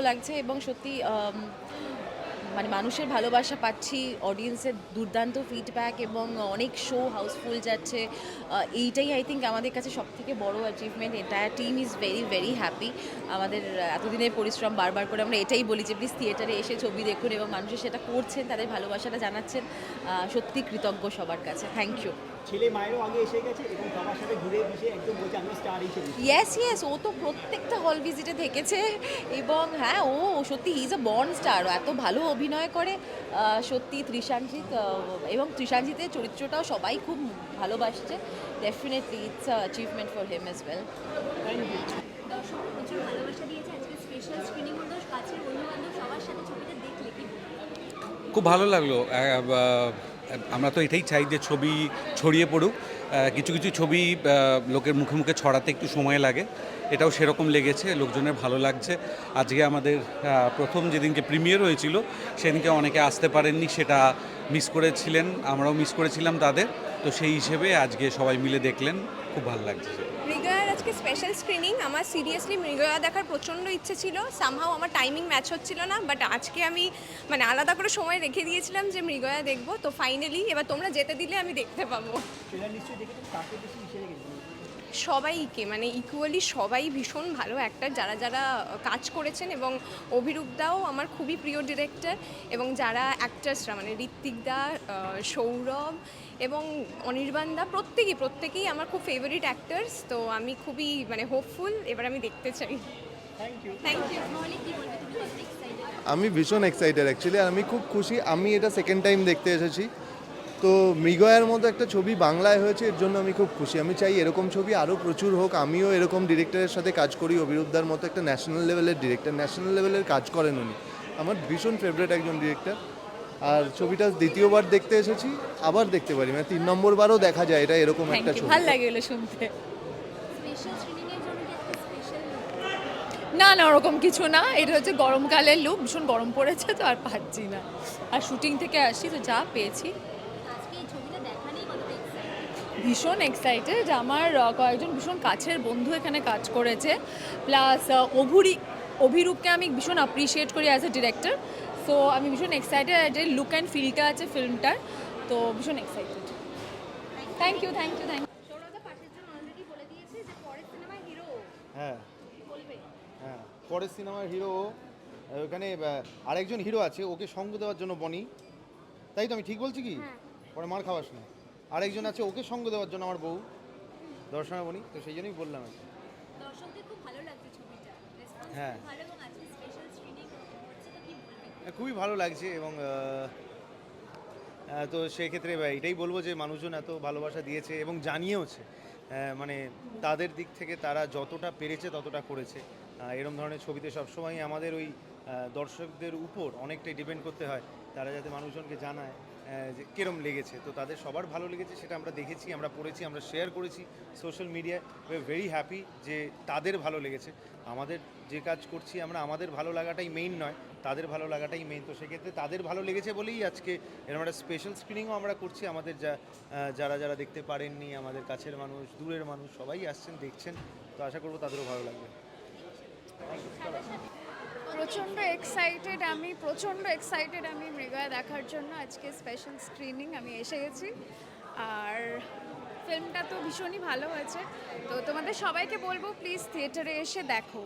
লাগছে এবং সত্যি মানে মানুষের ভালোবাসা পাচ্ছি অডিয়েন্সের দুর্দান্ত ফিডব্যাক এবং অনেক শো হাউসফুল যাচ্ছে। এইটাই আই থিঙ্ক আমাদের কাছে সব থেকে বড় achievement entire team is very very happy আমাদের এতদিনের পরিশ্রম বারবার করে আমরা এটাই বলি যে প্লিজ থিয়েটারে এসে ছবি দেখুন এবং মানুষের সেটা করছেন তাদের ভালোবাসাটা জানাচ্ছেন। সত্যি কৃতজ্ঞ সবার কাছে। থ্যাংক ইউ ছেলে মায়েরও আগে এসে গেছে এবং সবার সাথে ঘুরে মিশে একদম বলছে আমি স্টার হিসেবে ইয়েস ইয়েস ও তো প্রত্যেকটা হল ভিজিটে থেকেছে এবং হ্যাঁ ও সত্যি ইজ আ বর্ন স্টার এত ভালো অভিনয় করে সত্যি ত্রিশাঞ্জিত এবং ত্রিশাঞ্জিতের চরিত্রটাও সবাই খুব ভালোবাসছে। Definitely it's achievement for him as well দর্শক প্রচুর ভালোবাসা দিয়েছে আজকে স্পেশাল স্ক্রিনিং হলো। কাছের বন্ধু বান্ধব সবার সাথে ছবিটা দেখলে কি খুব ভালো লাগল। আমরা তো এটাই চাই যে ছবি ছড়িয়ে পড়ুক। কিছু কিছু ছবি লোকের মুখে মুখে ছড়াতে একটু সময় লাগে। এটাও সেরকম লেগেছে, লোকজনের ভালো লাগছে। আজকে আমাদের প্রথম যেদিনকে প্রিমিয়ার হয়েছিল, সেদিনকে অনেকে আসতে পারেননি, সেটা মিস করেছিলেন, আমরাও মিস করেছিলাম তাদের। তো সেই হিসেবে আজকে সবাই মিলে দেখলেন, খুব ভালো লাগছে আজকে স্পেশাল স্ক্রিনিং আমার সিরিয়াসলি মৃগয়া দেখার প্রচণ্ড ইচ্ছে ছিল। সামহাও আমার টাইমিং ম্যাচ হচ্ছিল না বাট আজকে আমি মানে আলাদা করে সময় রেখে দিয়েছিলাম যে মৃগয়া দেখব। তো ফাইনালি এবার তোমরা যেতে দিলে আমি দেখতে পাবো। সবাইকে মানে ইকুয়ালি সবাই ভীষণ ভালো অ্যাক্টার যারা যারা কাজ করেছেন এবং অভিরূপ দাও আমার খুবই প্রিয় ডিরেক্টর এবং যারা অ্যাক্টার্সরা মানে ঋত্বিক দা সৌরভ এবং অনির্বাণ দা প্রত্যেকেই প্রত্যেকেই আমার খুব ফেভারিট অ্যাক্টার্স তো আমি খুবই মানে হোপফুল এবার আমি দেখতে চাই। থ্যাংক ইউ থ্যাংক ইউ মহলে কি বলবে তুমি কত এক্সাইটেড আমি ভীষণ এক্সাইটেড অ্যাকচুয়ালি আমি খুব খুশি আমি এটা সেকেন্ড টাইম দেখতে এসেছি। তো মৃগয়ার মতো একটা ছবি বাংলায় হয়েছে এর জন্য আমি খুব খুশি। আমি চাই এরকম ছবি আরও প্রচুর হোক আমিও এরকম ডিরেক্টরের সাথে কাজ করি অভিরূপদার মতো একটা ন্যাশনাল লেভেলের ডিরেক্টর ন্যাশনাল লেভেলের কাজ করেন উনি। আমার ভীষণ ফেভারিট একজন ডিরেক্টর। আর ছবিটা দ্বিতীয়বার দেখতে এসেছি আবার দেখতে পারি। মানে তিন নম্বর বারও দেখা যায় এটা এরকম একটা ছবি। ভালো লাগে এগুলো শুনতে না না ওরকম কিছু না। এটা হচ্ছে গরমকালের লুক ভীষণ গরম পড়েছে তো আর পাচ্ছি না। আর শুটিং থেকে আসি তো যা পেয়েছি আজকে এই ছবিটা দেখা নিয়ে কতটা এক্সাইটেড ভীষণ এক্সাইটেড আমার কয়েকজন ভীষণ কাছের বন্ধু এখানে কাজ করেছে। প্লাস অভুরি অভিরূপকে আমি ভীষণ অ্যাপ্রিসিয়েট করি অ্যাজ এ ডিরেক্টর সো আমি ভীষণ এক্সাইটেড যে লুক অ্যান্ড ফিলটা আছে ফিল্মটার তো ভীষণ excited thank you thank you thank সৌরভদা পাশের জন্য অলরেডি বলে দিয়েছে যে পরের হ্যাঁ। হ্যাঁ পরের সিনেমার হিরো ওখানে আরেকজন হিরো আছে ওকে সঙ্গ দেওয়ার জন্য বনি। তাই তো আমি ঠিক বলছি কি? হ্যাঁ। পরে মার খাওয়াস না। আরেকজন আছে ওকে সঙ্গ দেওয়ার জন্য আমার বউ। দর্শনা বনি তো সেই জন্যই বললাম আর হ্যাঁ। হ্যাঁ, খুবই ভালো লাগছে এবং তো সেক্ষেত্রে এটাই বলব যে মানুষজন এত ভালোবাসা দিয়েছে এবং জানিয়েওছে মানে তাদের দিক থেকে তারা যতটা পেরেছে ততটা করেছে। এরম ধরনের ছবিতে সবসময় আমাদের ওই দর্শকদের উপর অনেকটাই ডিপেন্ড করতে হয় তারা যাতে মানুষজনকে জানায়। কিরম লেগেছে? তো তাদের সবার ভালো লেগেছে, সেটা আমরা দেখেছি, আমরা পড়েছি, আমরা শেয়ার করেছি সোশ্যাল মিডিয়ায় উই আর ভেরি হ্যাপি যে তাদের ভালো লেগেছে। আমাদের যে কাজ করছি আমরা, আমাদের ভালো লাগাটাই মেইন নয়, তাদের ভালো লাগাটাই মেইন তো সেক্ষেত্রে তাদের ভালো লেগেছে বলেই আজকে এরকম একটা স্পেশাল স্ক্রিনিংও আমরা করছি। আমাদের যা যারা যারা দেখতে পারেননি, আমাদের কাছের মানুষ, দূরের মানুষ, সবাই আসছেন, দেখছেন। তো আশা করব তাদেরও ভালো লাগবে। প্রচণ্ড এক্সাইটেড আমি প্রচণ্ড এক্সাইটেড আমি মৃগয়া দেখার জন্য আজকে স্পেশাল স্ক্রিনিং আমি এসে গেছি। আর ফিল্মটা তো ভীষণই ভালো হয়েছে। তো তোমাদের সবাইকে বলব প্লিজ থিয়েটারে এসে দেখো।